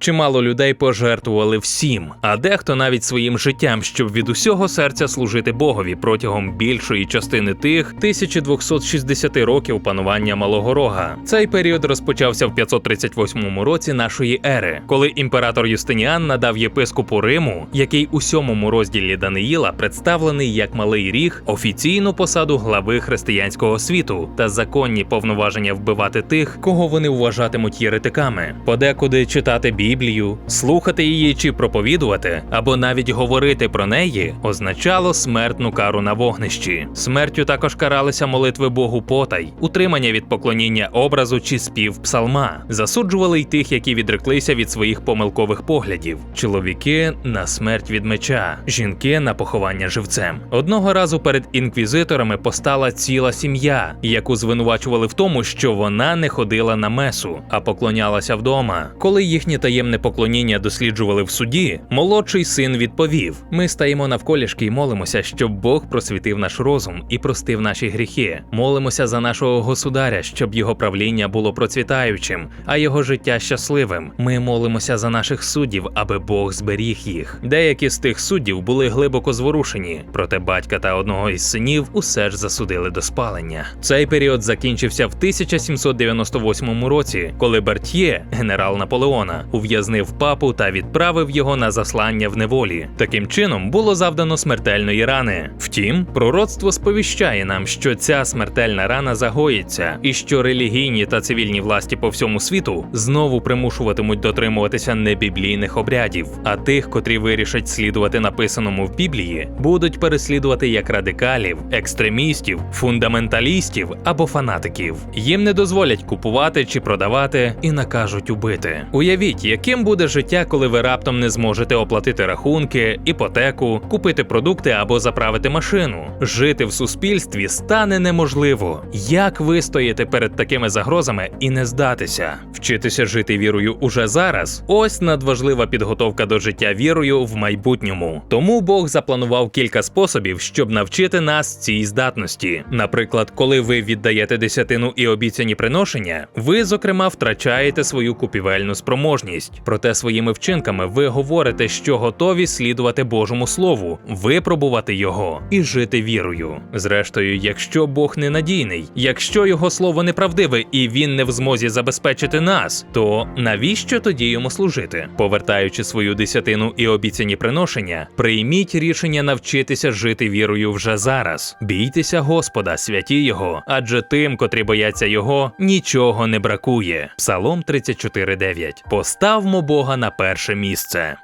Чимало людей пожертвували всім, а дехто навіть своїм життям, щоб від усього серця служити Богові протягом більшої частини тих 1260 років панування Малого Рога. Цей період розпочався в 538 році нашої ери, коли імператор Юстиніан надав єпископу Риму, який у сьомому розділі Даниїла представлений як Малий Ріг, офіційну посаду глави християнського світу та законні повноваження вбивати тих, кого вони вважатимуть єретиками, подекуди читати Біблію, слухати її чи проповідувати, або навіть говорити про неї, означало смертну кару на вогнищі. Смертю також каралися молитви Богу потай, утримання від поклоніння образу чи спів псалма, засуджували й тих, які відреклися від своїх помилкових поглядів. Чоловіки на смерть від меча, жінки на поховання живцем. Одного разу перед інквізиторами постала ціла сім'я, яку звинувачували в тому, що вона не ходила на месу, а поклонялася вдома. Коли їхнє таємне поклоніння досліджували в суді, молодший син відповів: Ми стаємо навколішки і молимося, щоб Бог просвітив наш розум і простив наші гріхи. Молимося за нашого государя, щоб його правління було процвітаючим, а його життя щасливим. Ми молимося за наших суддів, аби Бог зберіг їх. Деякі з тих суддів були глибоко зворушені, проте батька та одного із синів усе ж засудили до спалення. Цей період закінчився в 1798 році, коли Бертьє, генерал Наполеона, ув'язнив папу та відправив його на заслання в неволі. Таким чином було завдано смертельної рани. Втім, пророцтво сповіщає нам, що ця смертельна рана загоїться, і що релігійні та цивільні власті по всьому світу знову примушуватимуть дотримуватися небіблійних обрядів, а тих, котрі вирішать слідувати написаному в Біблії, будуть переслідувати як радикалів, екстремістів, фундаменталістів або фанатиків. Їм не дозволять купувати чи продавати і накажуть убити. Уявіть, яким буде життя, коли ви раптом не зможете оплатити рахунки, іпотеку, купити продукти або заправити машину. Жити в суспільстві стане неможливо. Як вистояти перед такими загрозами і не здатися? Вчитися жити вірою уже зараз ось надважлива підготовка до життя вірою в майбутньому. Тому Бог запланував кілька способів, щоб навчити нас цій здатності. Наприклад, коли ви віддаєте десятину і обіцяні приношення, ви, зокрема, втрачаєте свою купівельну спроможність. Проте своїми вчинками ви говорите, що готові слідувати Божому Слову, випробувати його і жити вірою. Зрештою, якщо Бог ненадійний, якщо його слово неправдиве і він не в змозі забезпечити нас, то навіщо тоді йому служити? Повертаючи свою десятину і обіцяні приношення, прийміть рішення навчитися жити вірою вже зараз. Бійтеся Господа, святі Його, адже тим, котрі бояться Його, нічого не бракує. Псалом 34.9. Поставмо Бога на перше місце.